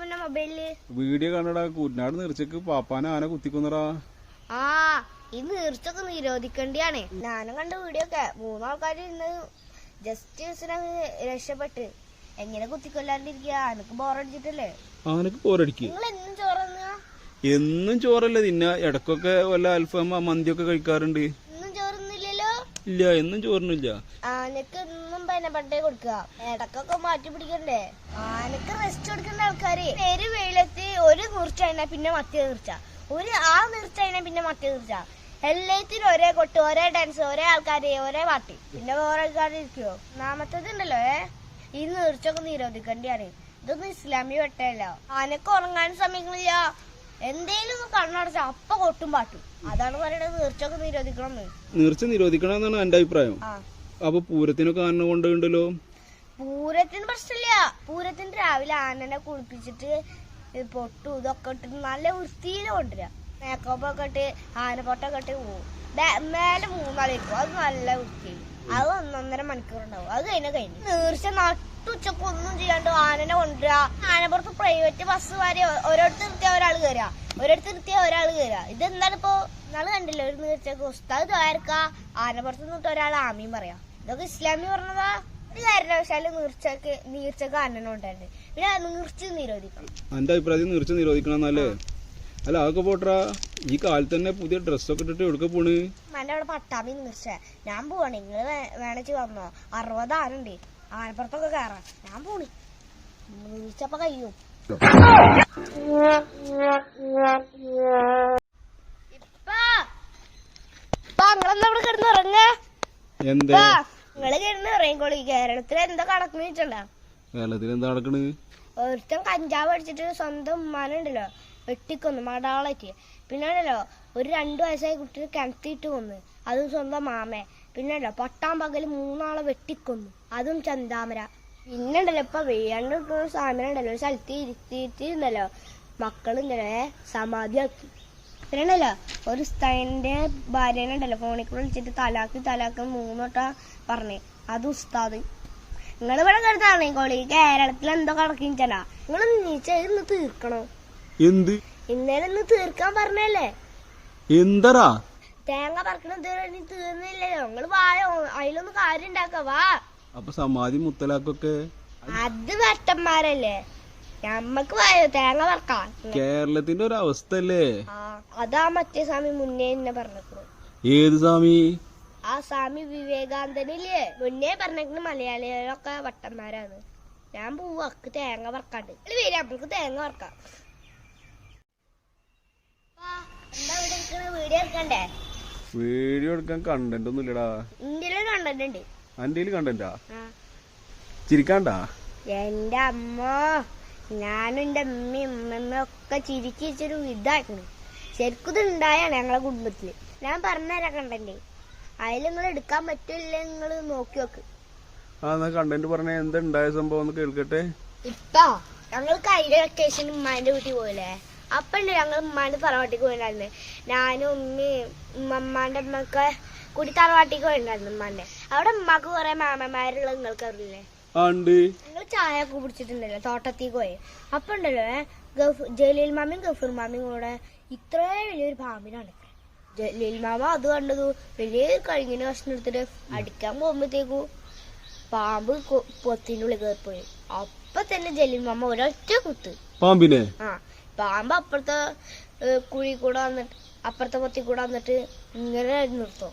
പിന്നെ മൊബൈലിൽ? വീഡിയോ കണ്ടടാ കുട്ടനാട് നിർച്ചക്ക് പാപ്പാനെ ആന കുത്തിക്കുന്നടാ. ആ ഈ നീർച്ചൊക്കെ നിരോധിക്കേണ്ടിയാണ്. ഞാനും കണ്ട വീഡിയോ ഒക്കെ. മൂന്നാൾക്കാർ ഇന്ന് ജസ്റ്റ് രക്ഷപ്പെട്ട് എങ്ങനെ കുത്തിക്കൊല്ലാണ്ടിരിക്കുക? ആനക്ക് ബോറടിച്ചിട്ടല്ലേ? ആനക്ക് ബോറടിക്കുക നിങ്ങൾ എന്നും ചോറുന്ന? എന്നും ചോറല്ല തിന്ന. ഇടക്കൊക്കെ വല്ല അൽഫാം മന്തിയൊക്കെ കഴിക്കാറുണ്ട്. ഇന്നും ചോറൊന്നുമില്ലല്ലോ? ഇല്ല എന്നും ചോറിനില്ല. ആനക്ക് എന്നും പനപ്പട്ടേ കൊടുക്കുക. ഇടക്കൊക്കെ മാറ്റി പിടിക്കണ്ടേ? ആനക്ക് റെസ്റ്റ് കൊടുക്കുന്ന ആൾക്കാര്. പേര് വെയിലത്ത് ഒരു നീർച്ച കഴിഞ്ഞാൽ പിന്നെ മറ്റേ നീർച്ച ഒരു ആ നീർച്ച കഴിഞ്ഞാൽ പിന്നെ മറ്റേ നീർച്ച എല്ലാത്തിനും ഒരേ കൊട്ട് ഒരേ ഡാൻസ് ഒരേ ആൾക്കാര് ഒരേ പാട്ട്. പിന്നെ വേറെ ആൾക്കാർ ഇരിക്കുവോ? ഒന്നാമത്തത് ഉണ്ടല്ലോ ഏ? ഈ നീർച്ചൊക്കെ നിരോധിക്കേണ്ടിയാണ് ഇതൊന്നും ഇസ്ലാമി വെട്ടല്ല ആനക്ക് ഉറങ്ങാൻ സമയങ്ങളില്ല. എന്തേലും കണ്ണടച്ച അപ്പ കൊട്ടും പാട്ടും. അതാണ് പറയുന്നത് നീർച്ചൊക്കെ നിരോധിക്കണം നീർച്ച നിരോധിക്കണം എന്നാണ് എന്റെ അഭിപ്രായം. ആ. അപ്പൊ പൂരത്തിനൊക്കെ ആന കൊണ്ടുണ്ടല്ലോ പൂരത്തിന് പ്രശ്നമില്ല. പൂരത്തിന് രാവിലെ ആനനെ കുളിപ്പിച്ചിട്ട് പൊട്ടു ഇതൊക്കെ ഇട്ടിട്ട് നല്ല വൃത്തിയിൽ കൊണ്ടുവരാം. മേക്കപ്പ് ഒക്കെ ഇട്ട് ആനപ്പൊട്ടൊക്കെ ഇട്ട് പോകും മേലെ മൂന്നാളിരിക്കും. അത് നല്ല വൃത്തി അത് ഒന്നൊന്നര മണിക്കൂർ ഉണ്ടാവും. അത് കഴിഞ്ഞ കഴിഞ്ഞു. തീർച്ച നട്ടുച്ചക്ക് ഒന്നും ചെയ്യാണ്ട് ആനനെ കൊണ്ടുവരാ. ആനപ്പുറത്ത് പ്രൈവറ്റ് ബസ് വരെ ഓരോരുത്തർ നിർത്തിയ ഒരാൾ കയറുക ഒരിടത്ത് നിർത്തിയ ഒരാൾ കയറുക ഇതെന്താണ് ഇപ്പോ നാളെ കണ്ടില്ല ഒരു നീർച്ചക്ക്? ഉസ്താദ് ആർക്കാ ആനപ്പുറത്ത് നിന്നിട്ട് ഒരാൾ ആമീൻ പറയാ. ഇതൊക്കെ ഇസ്ലാമി പറഞ്ഞതാ? ഒരു കാരണവശാൽ നീർച്ചക്ക് നീർച്ചക്ക് ആനനം പിന്നെ നീർച്ച നിരോധിക്കണം. എന്റെ അഭിപ്രായത്തിൽ നീർച്ച നിരോധിക്കണമെന്നല്ലേ? അല്ല അതൊക്കെ പോട്ടാ ഈ കാലത്ത് തന്നെ പുതിയ ഡ്രസ്സൊക്കെ ഇട്ടിട്ട് എവിടെ പോണ്? എന്റെ അവിടെ പട്ടാമി നീർച്ച. ഞാൻ പോവാണ്. നിങ്ങൾ വേണച്ച് വന്നോ? അറുപത് ആനുണ്ട് ആനപ്പുറത്തൊക്കെ കയറാം ഞാൻ പോണി. നീർച്ചപ്പ കഴിയും. നിങ്ങളെന്താ ഇവിടെ കിടന്ന് ഉറങ്ങ എന്താ? നിങ്ങൾ കിടന്ന് ഉറങ്ങിക്കോളി കേരളത്തിൽ എന്താ കണക്കെന്ന് വെച്ചിട്ടുണ്ടോ കേരളത്തിൽ എന്താ നടക്കണ്? ഒരുത്തൻ കഞ്ചാവ് അടിച്ചിട്ട് സ്വന്തം ഉമ്മാനുണ്ടല്ലോ വെട്ടിക്കൊന്നു മടാളായിട്ട്. പിന്നെ ഉണ്ടല്ലോ ഒരു രണ്ടു വയസ്സായ കുട്ടി കിണത്തിയിട്ട് കൊന്നു അതും സ്വന്തം മാമേ പിന്നെ ഉണ്ടല്ലോ പട്ടാം പകൽ മൂന്നാളെ വെട്ടിക്കൊന്നു അതും ചന്താമര പിന്നെ ഉണ്ടല്ലോ ഇപ്പൊ നിൽക്കുന്ന സാമന ഉണ്ടല്ലോ ഒരു സ്ഥലത്ത് ഇരുത്തിയിട്ട് ഉണ്ടല്ലോ മക്കളുണ്ടല്ലോ സമാധിയാക്കി. പിന്നെ ഒരു ഉസ്താദിന്റെ ഭാര്യനെ ഉണ്ടല്ലോ ഫോണിൽ കൂടെ വിളിച്ചിട്ട് തലാക്ക് തലാക്ക് മൂന്നോട്ടാ പറഞ്ഞേ. അത് ഉസ്താദ്. നിങ്ങൾ ഇവിടെ കിടന്നാണ് കോളി കേരളത്തിൽ എന്തോ കണക്കിച്ചാ നിങ്ങൾ നീച്ച ഇന്ന് തീർക്കണോ? എന്ത്? ഇന്നലെ ഇന്ന് തീർക്കാൻ പറഞ്ഞല്ലേ? എന്തടാ? തേങ്ങ പറക്കണത് ഇതുവരെ തീർന്നില്ലല്ലോ. നിങ്ങൾ വായോ? അതിലൊന്നും കാര്യം ഉണ്ടാക്ക. വാ. അപ്പൊ സമാധി മുത്തലാക്കൊക്കെ? അത് വട്ടന്മാരല്ലേ ഞമ്മക്ക് വായോ തേങ്ങ പറക്കാം കേരളത്തിന്റെ ഒരു അവസ്ഥ അല്ലേ അതാ മറ്റേ സ്വാമി മുന്നേ എന്നെ പറഞ്ഞു ഏത് സ്വാമി? ആ സ്വാമി വിവേകാനന്ദനില്ലേ? മുന്നേ പറഞ്ഞേക്കണ മലയാളികളൊക്കെ വട്ടന്മാരാണ്. ഞാൻ പോവാ അക്ക് തേങ്ങ വറക്കാണ്ട്. വരാം നമുക്ക് തേങ്ങ വറക്കാം. വീഡിയോ എടുക്കാൻ കണ്ടന്റ് ഒന്നും ഇല്ലടാ. ഇന്ത്യയിലെ കണ്ടന്റാ ചിരിക്കാണ്ടാ? എന്റെ അമ്മ ഞാനും എന്റെ അമ്മയും ഒക്കെ ചിരിച്ചിരിച്ചൊരു ഇതായിരുന്നു ശരിക്കും ഇത് ഉണ്ടായാണ് ഞങ്ങളെ കുടുംബത്തിൽ ഞാൻ പറഞ്ഞുതരാം കണ്ടന്റ്. അതിൽ നിങ്ങൾ എടുക്കാൻ പറ്റില്ല നിങ്ങൾ നോക്കി നോക്ക്. ആ എന്നാ കണ്ടന്റ് പറഞ്ഞ എന്താ ഉണ്ടായ സംഭവം ഒന്ന് കേൾക്കട്ടെ? ഇപ്പൊ ഞങ്ങൾ കഴിഞ്ഞ വെക്കേഷൻ ഉമ്മാന്റെ വീട്ടിൽ പോയില്ലേ? അപ്പൊ ഉണ്ട് ഞങ്ങൾ ഉമ്മാന്റെ തറവാട്ടിക്ക് പോയിട്ടുണ്ടായിരുന്നു ഞാനും ഉമ്മയും ഉമ്മമ്മാന്റെ ഉമ്മക്കെ കൂടി തറവാട്ടിക്ക് പോയിട്ടുണ്ടായിരുന്നു ഉമ്മാന്റെ. അവിടെ ഉമ്മാക്ക് കുറെ മാമന്മാരുള്ള നിങ്ങൾക്ക് അറിയില്ലേ? ഞങ്ങൾ ചായ ഒക്കെ കുടിച്ചിട്ടുണ്ടല്ലോ തോട്ടത്തിൽ പോയി. അപ്പൊ ഉണ്ടല്ലോ ജലീൽ മാമിയും ഗഫൂർ മാമിയും കൂടെ ഇത്രയും വലിയൊരു പാമ്പിനാണ് ജലീൽ മാമ അത് കണ്ടതു വലിയൊരു കഴിഞ്ഞിന് കഷ്ണം എടുത്തിട്ട് അടിക്കാൻ പോകുമ്പോഴത്തേക്കു പാമ്പ് പൊത്തിന്റെ ഉള്ളിൽ കയറിപ്പോയി. അപ്പൊ തന്നെ ജലീൽ മാമ ഒരൊറ്റ കുത്ത്. പാമ്പിനെ? ആ പാമ്പ് അപ്പുറത്തെ കുഴി കൂടെ വന്നിട്ട് അപ്പുറത്തെ പൊത്തി കൂടെ വന്നിട്ട് ഇങ്ങനെ നിർത്തും.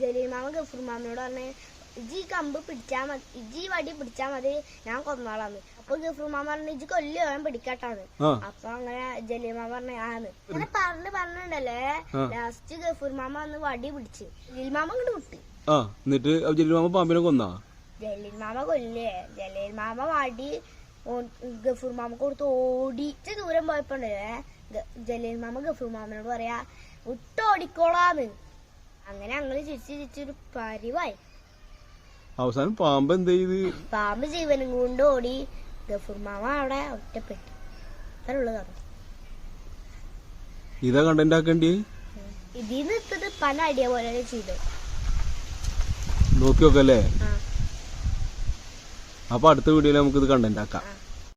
ജലീൽ മാമ ഗഫറുമാമനോട് പറഞ്ഞു ഇജി കമ്പ് പിടിച്ചാ മതി ഇജി വടി പിടിച്ചാ മതി ഞാൻ കൊന്നോളാന്ന്. അപ്പൊ ഗഫൂർമാമ പറഞ്ഞു ഇജി കൊല്ലോ ഞാൻ പിടിക്കട്ടാന്ന്. അപ്പൊ അങ്ങനെ ജലീമാമ പറഞ്ഞു ആന്ന് അങ്ങനെ പറഞ്ഞ് പറഞ്ഞിട്ടുണ്ടല്ലേ ലാസ്റ്റ് ലാസ്റ്റ് ഗഫൂർമാമ വന്ന് വടി പിടിച്ച് ജലീൽമാമ അങ്ങോട്ട് വിട്ട് ആ എന്നിട്ട് ജലിമാമ പാമ്പിനെ കൊന്നാ? ജലീൽമാമ കൊല്ലേ ജലീൽമാമ വടി ഗഫൂർ മാമ കൊടുത്ത് ഓടിച്ച് ദൂരം പോയപ്പോണ്ടല്ലേ ജലീൽമാമ ഗഫൂർമാമനോട് പറയാ വിട്ടോടിക്കോളാന്ന്. അങ്ങനെ ഞങ്ങൾ ചിരിച്ചു ചിരിച്ചൊരു പരിവായി. അവസാനം പാമ്പ് എന്ത് ചെയ്ത്? പാമ്പ് ജീവനും കൊണ്ട് ഓടി ഗഫൂർമാമ അവിടെ ഒറ്റപ്പെട്ടു. അത്രയുള്ളു കഥ. ഇതാ കണ്ടന്റ് ആക്കേണ്ടി ഇതിന്ന് ഇത്തത് പല ഐഡിയ പോലെ ചെയ്തു നോക്കി നോക്കല്ലേ അപ്പൊ അടുത്ത വീഡിയോയിൽ നമുക്ക് ഇത് കണ്ടന്റ് ആക്കാം.